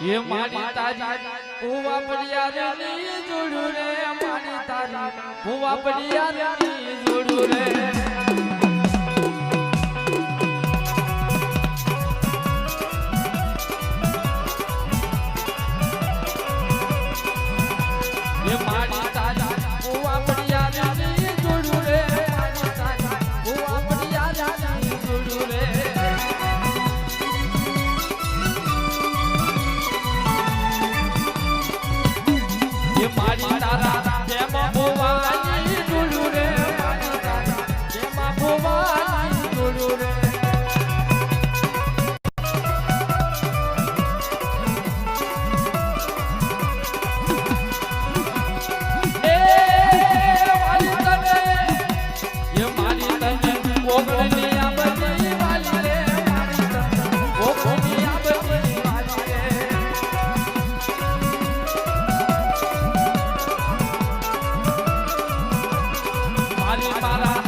એ મારી તારી ભૂવા પડિયારની જોડું રે મારી તારી ભૂવા પડિયારની જોડું રે. મારી માલા